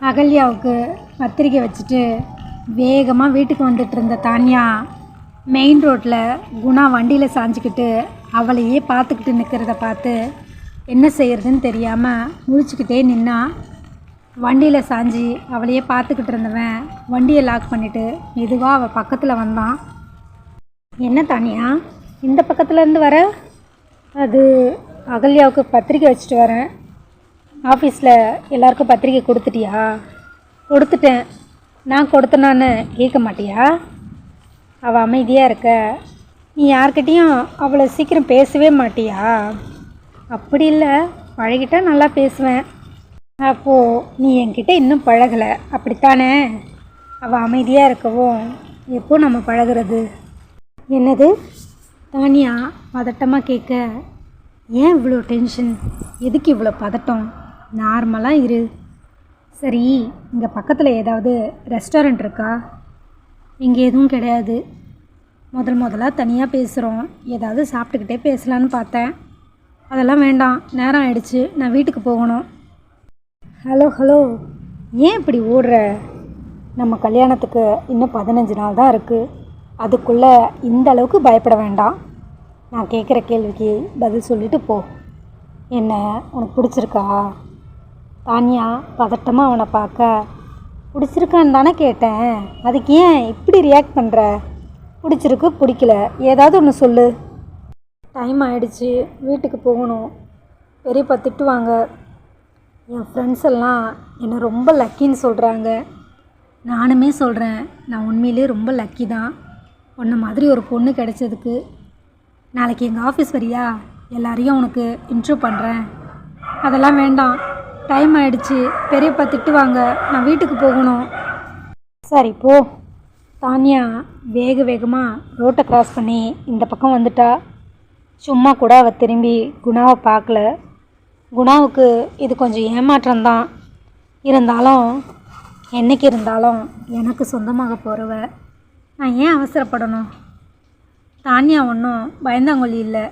அகல்யாவுக்கு பத்திரிக்கை வச்சுட்டு வேகமாக வீட்டுக்கு வந்துட்டு இருந்த தானியா மெயின் ரோட்டில் குணா வண்டியில் சாஞ்சிக்கிட்டு அவளையே பார்த்துக்கிட்டு நிற்கிறத பார்த்து என்ன செய்கிறதுன்னு தெரியாமல் முழிச்சுக்கிட்டே நின்னா. வண்டியில் சாஞ்சி அவளையே பார்த்துக்கிட்டு இருந்தவன் வண்டியை லாக் பண்ணிவிட்டு மெதுவாக அவள் பக்கத்தில் வந்தான். என்ன தானியா இந்த பக்கத்துலேருந்து வர? அது அகல்யாவுக்கு பத்திரிக்கை வச்சுட்டு வரேன். ஆஃபீஸில் எல்லாருக்கும் பத்திரிக்கை கொடுத்துட்டியா? கொடுத்துட்டேன். நான் கொடுத்தனான்னு கேட்க மாட்டியா? அவள் அமைதியாக இருக்க. நீ யார்கிட்டேயும் அவ்வளோ சீக்கிரம் பேசவே மாட்டியா? அப்படி இல்லை. பழகிட்டா நல்லா பேசுவேன். அப்போது நீ என்கிட்ட இன்னும் பழகலை. அப்படித்தானே? அவள் அமைதியாக இருக்கவும் எப்போ நம்ம பழகுறது? என்னது? தானியா பதட்டமாக கேட்க. ஏன் இவ்வளோ டென்ஷன் எதுக்கு இவ்வளோ பதட்டம்? நார்மலாக இரு. சரி இங்கே பக்கத்தில் ஏதாவது ரெஸ்டாரண்ட் இருக்கா? இங்கே எதுவும் கிடையாது. முதல் முதலாக தனியாக பேசுகிறோம் ஏதாவது சாப்பிட்டுக்கிட்டே பேசலான்னு பார்த்தேன். அதெல்லாம் வேண்டாம் நேரம் ஆயிடுச்சு. நான் வீட்டுக்கு போகணும். Hello hello. ஏன் இப்படி ஓடுற? நம்ம கல்யாணத்துக்கு இன்னும் பதினஞ்சு நாள் தான் இருக்குது அதுக்குள்ளே இந்த அளவுக்கு பயப்பட வேண்டாம். நான் கேட்குற கேள்விக்கு பதில் சொல்லிவிட்டு போ. என்ன உனக்கு பிடிச்சிருக்கா? தானியா பதட்டமாக அவனை பார்க்க. பிடிச்சிருக்கான்னு தானே கேட்டேன். அதுக்கு ஏன் இப்படி ரியாக்ட் பண்ணுற பிடிச்சிருக்கு பிடிக்கல. ஏதாவது ஒன்று சொல்லு. டைம் ஆகிடுச்சு வீட்டுக்கு போகணும். பெரியப்பா திட்டுவாங்க. என் ஃப்ரெண்ட்ஸ் எல்லாம் என்னை ரொம்ப லக்கின்னு சொல்கிறாங்க நானுமே சொல்கிறேன் நான் உண்மையிலே ரொம்ப லக்கி தான். உன்ன மாதிரி ஒரு பொண்ணு கிடைச்சதுக்கு. நாளைக்கு எங்கள் ஆஃபீஸ் வரியா? எல்லாரையும் உனக்கு இன்ட்ரூவ் பண்ணுறேன் அதெல்லாம் வேண்டாம். டைம் ஆயிடுச்சு. பெரியப்பா திட்டுவாங்க. நான் வீட்டுக்கு போகணும். சரி போ. தானியா வேக வேகமாக ரோட்டை க்ராஸ் பண்ணி இந்த பக்கம் வந்துட்டா. சும்மா கூட அவள் திரும்பி குணாவை பார்க்கல. குணாவுக்கு இது கொஞ்சம் ஏமாற்றம்தான். இருந்தாலும் என்னைக்கு இருந்தாலும் எனக்கு சொந்தமாக போகிறவ நான் ஏன் அவசரப்படணும்? தானியா ஒன்றும் பயந்தாங்கொல்லி இல்லை.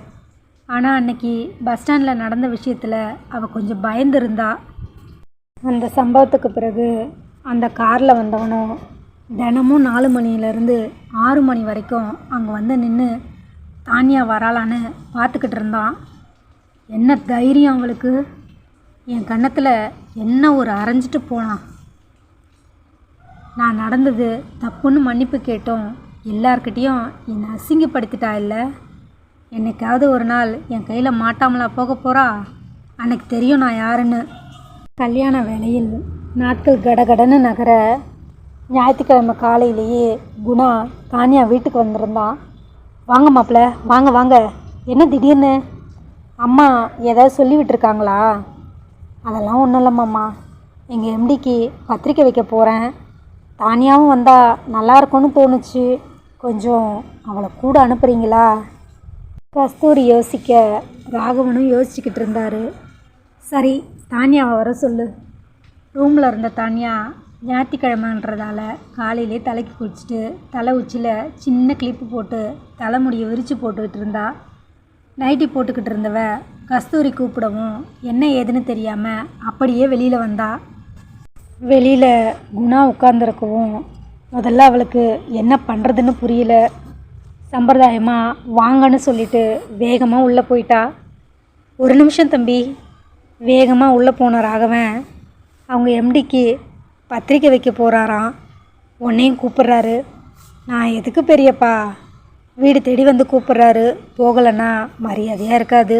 ஆனால் அன்னைக்கு பஸ் ஸ்டாண்டில் நடந்த விஷயத்தில் அவள் கொஞ்சம் பயந்துருந்தா. அந்த சம்பவத்துக்கு பிறகு அந்த காரில் வந்தவனும் தினமும் நாலு மணியிலேருந்து ஆறு மணி வரைக்கும் அங்கே வந்து நின்று தானியா வராளான்னு பார்த்துக்கிட்டு இருந்தான் என்ன தைரியம் அவளுக்கு? என் கன்னத்தில் என்ன ஒரு அரைஞ்சிட்டு போனான் நான் நடந்தது தப்புன்னு மன்னிப்பு கேட்டோம். எல்லார்கிட்டேயும் என்னை அசிங்கப்படுத்திட்டா இல்லை? என்னைக்காவது ஒரு நாள் என் கையில் மாட்டாமலா போக போகிறா அன்னைக்கு தெரியும் நான் யாருன்னு. கல்யாண வேலையில் நாட்கள் கடகடன்னு நகர ஞாயிற்றுக்கிழமை காலையிலேயே குணா தானியா வீட்டுக்கு வந்திருந்தான் வாங்க மாப்பிள்ள வாங்க வாங்க. என்ன திடீர்னு? அம்மா ஏதாவது சொல்லிவிட்டுருக்காங்களா அதெல்லாம் ஒன்றும் இல்லைம்மாம்மா எங்கள் எம்டிக்கு பத்திரிக்கை வைக்க போகிறேன் தானியாவும் வந்தால் நல்லா இருக்கும்னு தோணுச்சு. கொஞ்சம் அவளை கூட அனுப்புகிறீங்களா கஸ்தூரி யோசிக்க ராகவனும் யோசிச்சுக்கிட்டு இருந்தார். சரி தானியாவை வர சொல்லு. ரூமில் இருந்த தானியா ஞாயிற்றுக்கிழமைன்றதால காலையிலே தலைக்கு குளிச்சுட்டு தலை உச்சியில் சின்ன கிளிப்பு போட்டு தலைமுடியை விரித்து போட்டுக்கிட்டு இருந்தா. நைட்டி போட்டுக்கிட்டு இருந்தவ கஸ்தூரி கூப்பிடவும் என்ன ஏதுன்னு தெரியாமல் அப்படியே வெளியில் வந்தா. வெளியில் குணா உட்காந்துருக்கவும் முதல்ல அவளுக்கு என்ன பண்ணுறதுன்னு புரியல. சம்பிரதாயமாக வாங்கன்னு சொல்லிட்டு வேகமாக உள்ளே போயிட்டா. ஒரு நிமிஷம் தம்பி. வேகமாக உள்ளே போன ராகவன் அவங்க எம்டிக்கு பத்திரிக்கை வைக்க போகிறாராம் உன்னையும் கூப்பிட்றாரு. நான் எதுக்கு பெரியப்பா? வீடு தேடி வந்து கூப்பிட்றாரு. போகலைன்னா மரியாதையாக இருக்காது.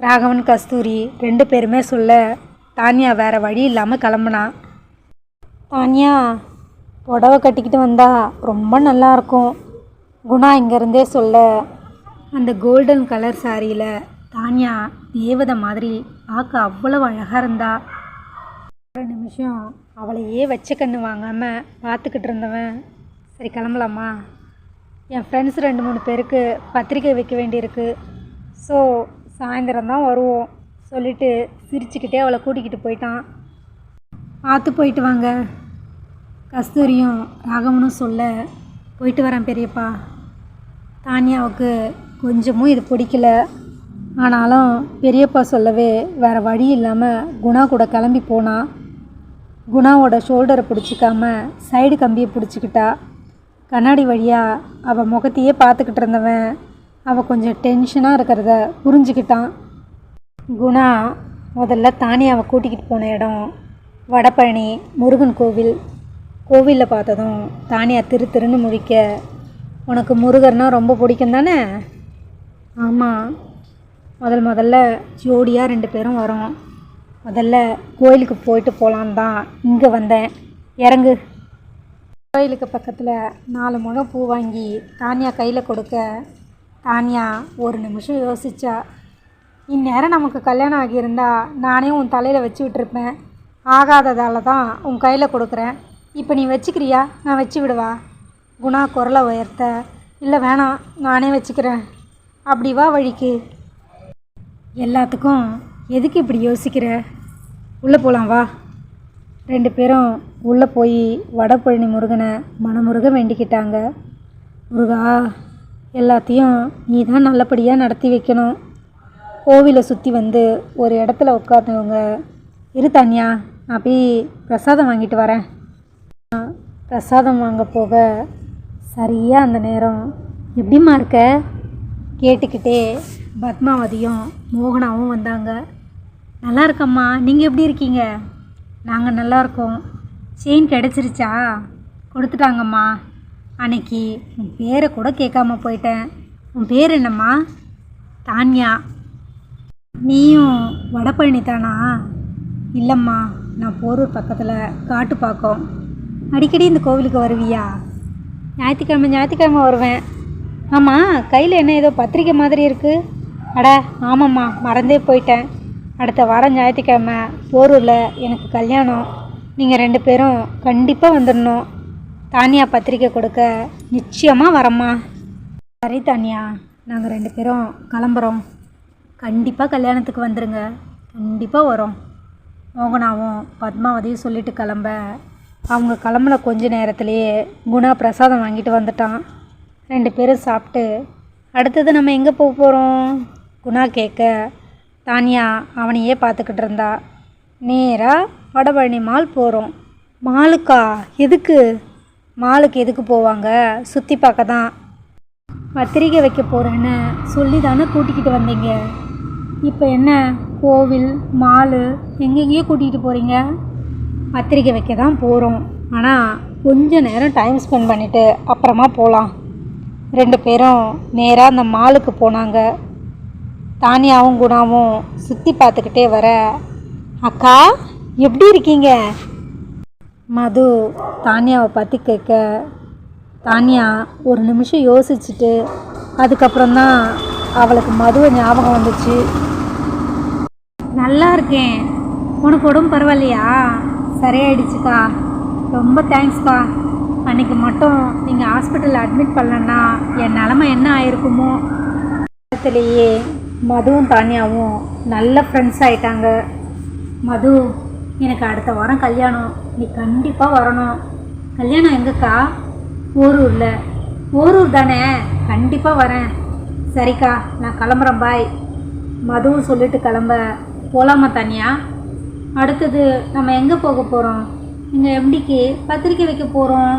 ராகவன் கஸ்தூரி ரெண்டு பேருமே சொல்ல தானியா வேறு வழி இல்லாமல் கிளம்புனா. தானியா புடவை கட்டிக்கிட்டு வந்தால் ரொம்ப நல்லா இருக்கும். குணா இங்கேருந்தே சொல்ல. அந்த கோல்டன் கலர் சாரியில் தானியா தேவதை மாதிரி பார்க்க அவ்வளவு அழகாக இருந்தா. ஒரு நிமிஷம் அவளையே வச்ச கண்ணு வாங்காமல் பார்த்துக்கிட்டு இருந்தவன். சரி கிளம்பலாமா? என் ஃப்ரெண்ட்ஸ் ரெண்டு மூணு பேருக்கு பத்திரிக்கை வைக்க வேண்டியிருக்கு. ஸோ சாயந்தரம் தான் வருவோம் சொல்லிட்டு சிரிச்சுக்கிட்டே அவளை கூட்டிக்கிட்டு போயிட்டான். பார்த்து போயிட்டு வாங்க. கஸ்தூரியும் ராகவனும் சொல்ல போயிட்டு வரேன் பெரியப்பா. தானியாவுக்கு கொஞ்சமும் இது பிடிக்கல. ஆனாலும் பெரியப்பா சொல்லவே வேறு வழி இல்லாமல் குணா கூட கிளம்பி போனா. குணாவோட ஷோல்டரை பிடிச்சிக்காம சைடு கம்பியை பிடிச்சிக்கிட்டா. கண்ணாடி வழியாக அவள் முகத்தையே பார்த்துக்கிட்டு இருந்தவன் அவள் கொஞ்சம் டென்ஷனாக இருக்கிறத புரிஞ்சுக்கிட்டான். குணா முதல்ல தானியாவை கூட்டிக்கிட்டு போன இடம் வடபழனி முருகன் கோவில். கோவிலில் பார்த்ததும் தானியா திரு திருன்னு முழிக்க உனக்கு முருகர்னால் ரொம்ப பிடிக்கும் தானே? ஆமாம் முதல் முதல்ல ஜோடியாக ரெண்டு பேரும் வரோம். முதல்ல கோயிலுக்கு போயிட்டு போகலான் தான் இங்கே வந்தேன். இறங்கு. கோயிலுக்கு பக்கத்தில் நாலு முழம் பூ வாங்கி தானியா கையில் கொடுக்க தானியா ஒரு நிமிஷம் யோசிச்சா. இந்நேரம் நமக்கு கல்யாணம் ஆகியிருந்தா நானே உன் தலையில் வச்சு விட்டுருப்பேன். ஆகாததால தான் உன் கையில் கொடுக்குறேன். இப்போ நீ வச்சுக்கிறியா? நான் வச்சு விடுவா? குணா குரலை உயர்த்த. இல்லை வேணாம் நானே வச்சுக்கிறேன். அப்படி வா வழிக்கு. எல்லாத்துக்கும் எதுக்கு இப்படி யோசிக்கிற? உள்ளே போகலாம் வா. ரெண்டு பேரும் உள்ளே போய் வடபழனி முருகனை மனமுருக வேண்டிக்கிட்டாங்க. முருகா எல்லாத்தையும் நீ தான் நல்லபடியாக நடத்தி வைக்கணும். கோவிலை சுற்றி வந்து ஒரு இடத்துல உட்காந்துவங்க இரு தானியா நான் போய் பிரசாதம் வாங்கிட்டு வரேன். பிரசாதம் வாங்க போக சரியாக அந்த நேரம்? எப்படிம்மா இருக்க? கேட்டுக்கிட்டே பத்மாவதியும் மோகனாவும் வந்தாங்க. நல்லா இருக்கம்மா. நீங்கள் எப்படி இருக்கீங்க? நாங்கள் நல்லா இருக்கோம். செயின் கிடச்சிருச்சா? கொடுத்துட்டாங்கம்மா. அன்னைக்கு உன் பேரை கூட கேட்காம போயிட்டேன். உன் பேர் என்னம்மா? தான்யா. நீயும் வடபழனி தானா இல்லைம்மா. நான் போரூர் பக்கத்தில் காட்டுப்பாக்கம் அடிக்கடி இந்த கோவிலுக்கு வருவியா? ஞாயிற்றுக்கிழமை ஞாயிற்றுக்கிழமை வருவேன். ஆமாம் கையில் என்ன ஏதோ பத்திரிக்கை மாதிரி இருக்குது அட ஆமாம்மா மறந்தே போயிட்டேன். அடுத்த வாரம் ஞாயிற்றுக்கிழமை போரூரில் எனக்கு கல்யாணம். நீங்கள் ரெண்டு பேரும் கண்டிப்பாக வந்துடணும் தானியா பத்திரிக்கை கொடுக்க நிச்சயமாக வரம்மா. சரி தானியா. நாங்கள் ரெண்டு பேரும் கிளம்புறோம். கண்டிப்பாக கல்யாணத்துக்கு வந்துடுங்க கண்டிப்பாக வரோம். மோகனாவும் பத்மாவதியும் சொல்லிட்டு கிளம்ப அவங்க கிளம்புன கொஞ்ச நேரத்திலேயே குணா பிரசாதம் வாங்கிட்டு வந்துட்டான். ரெண்டு பேரும் சாப்பிட்டு அடுத்தது நம்ம எங்கே போக போகிறோம் குணா கேட்க தானியா அவனையே பார்த்துக்கிட்டு இருந்தா. நேராக வடபழனி மால் போகிறோம் மாலுக்கா எதுக்கு? மாலுக்கு எதுக்கு போவாங்க? சுற்றி பார்க்க தான் பத்திரிக்கை வைக்க போகிறேன்னு சொல்லி தானே கூட்டிக்கிட்டு வந்தீங்க? இப்போ என்ன? கோவில் மாலு எங்கெங்கேயோ கூட்டிகிட்டு போகிறீங்க பத்திரிக்கை வைக்க தான் போகிறோம் ஆனால் கொஞ்சம் நேரம் டைம் ஸ்பெண்ட் பண்ணிவிட்டு அப்புறமா போகலாம் ரெண்டு பேரும் நேராக அந்த மாலுக்கு போனாங்க. தானியாவும் குணாவும் சுற்றி பார்த்துக்கிட்டே வர அக்கா எப்படி இருக்கீங்க? மது தானியாவை பற்றி கேட்க தானியா ஒரு நிமிஷம் யோசிச்சுட்டு அதுக்கப்புறம் தான் அவளுக்கு மதுவை ஞாபகம் வந்துச்சு. நல்லா இருக்கேன். உனக்கு உடம்பு பரவாயில்லையா? சரியாயிடுச்சுக்கா. ரொம்ப தேங்க்ஸ்க்கா அன்னைக்கு மட்டும் நீங்கள் ஹாஸ்பிட்டலில் அட்மிட் பண்ணலன்னா என் நிலமை என்ன ஆயிருக்குமோ காலத்திலேயே மதுவும் தானியாவும் நல்ல ஃப்ரெண்ட்ஸ் ஆயிட்டாங்க. மது எனக்கு அடுத்த வாரம் கல்யாணம். நீ கண்டிப்பாக வரணும். கல்யாணம் எங்கக்கா? ஓரூரில். ஓரூர் தானே? கண்டிப்பாக வரேன். சரிக்கா நான் கிளம்புறேன் பாய் மதுவும் சொல்லிட்டு கிளம்ப. போகலாமா தனியா? அடுத்தது நம்ம எங்கே போக போகிறோம் எங்கள் எம்டிக்கு பத்திரிக்கை வைக்க போகிறோம்